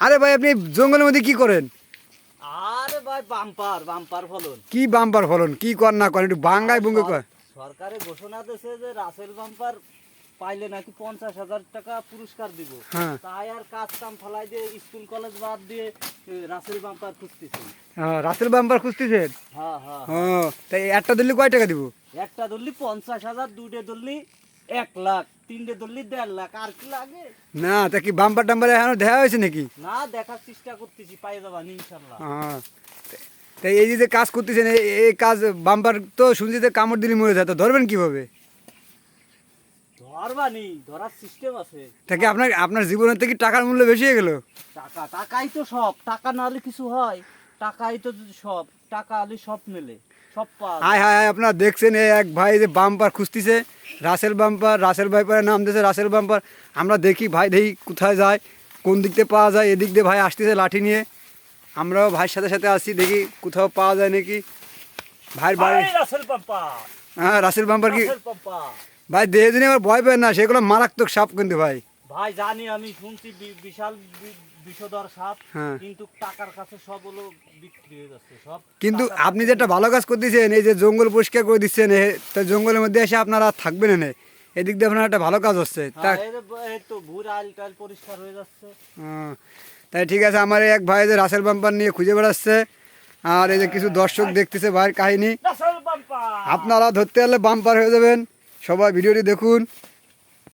আরে ভাই আপনি জঙ্গলের মধ্যে কি করেন? আরে ভাই বাম্পার বাম্পার ফলন। কি বাম্পার ফলন? কি কর না করেন একটু বাঙ্গায় বুঙ্গে কর। সরকারে ঘোষণা দিয়েছে যে রাসেল বাম্পার পাইলে নাকি পঞ্চাশ হাজার টাকা পুরস্কার দিব। হ্যাঁ। তাই আর কাজ কাম ফলাই দিয়ে স্কুল কলেজ বাদ দিয়ে রাসেল বাম্পার খুঁজতেছি। হ্যাঁ, রাসেল বাম্পার খুঁজতেছেন হ্যাঁ হ্যাঁ। তাই একটা দিল্লি কয় টাকা দিব? একটা ধরলি পঞ্চাশ হাজার দুটো ধরলি এক লাখ তিনটে ধরলি দেড় লাখ আর কি লাগে? না তা কি বাম্পার টাম্পার এখনও দেখা হয়েছে নাকি? না দেখার চেষ্টা করতেছি পাই যাবা ইনশাল্লাহ। হ্যাঁ তাই এই যে কাজ করতেছেন এই- কাজ বাম্পার তো শুনছি যে কামড় দিলে মরে যায় তো ধরবেন কীভাবে? ধরবানি ধরার সিস্টেম আছে। তাকে আপনার আপনার জীবনের থেকে টাকার মূল্য বেশি হয়ে গেল? টাকা টাকাই তো সব টাকা না হলে কিছু হয় টাকাই তো সব টাকা হলে সব মেলে সব পাওয়া হায় হায় আপনারা দেখছেন এক ভাই যে বাম্পার খুঁজতেছে রাসেল বাম্পার রাসেল ভাইপারের নাম দিয়েছে রাসেল বাম্পার আমরা দেখি ভাই দেখি কোথায় যায় কোন দিক দিয়ে পাওয়া যায় এদিক দিয়ে ভাই আসতেছে লাঠি নিয়ে। আমরাও ভাইয়ের সাথে সাথে আসছি দেখি কোথাও পাওয়া যায় নাকি। ভাইয়ের বাড়ি হ্যাঁ রাসেল বাম্পার কি ভাই দেহে দিনে আবার ভয় পেন না সেগুলো মারাত্মক সাপ কিন্তু ভাই। ভাই জানি আমি শুনছি বিশাল সাপ হ্যাঁ। কিন্তু টাকার কাছে সব হলো বিক্রি হয়ে যাচ্ছে সব কিন্তু আপনি যে একটা ভালো কাজ করতেছেন এই যে জঙ্গল পরিষ্কার করে দিচ্ছেন তা জঙ্গলের মধ্যে এসে আপনারা থাকবেন না এদিক দিয়ে আপনার একটা ভালো কাজ হচ্ছে। হ্যাঁ, তো ভুর পরিষ্কার হয়ে যাচ্ছে। তাই ঠিক আছে আমার এক ভাই যে রাসেল বাম্পার নিয়ে খুঁজে বেড়াচ্ছে আর এই যে কিছু দর্শক দেখতেছে ভাইয়ের কাহিনী। আপনারা ধরতে গেলে বাম্পার হয়ে যাবেন। সবাই ভিডিওটি দেখুন।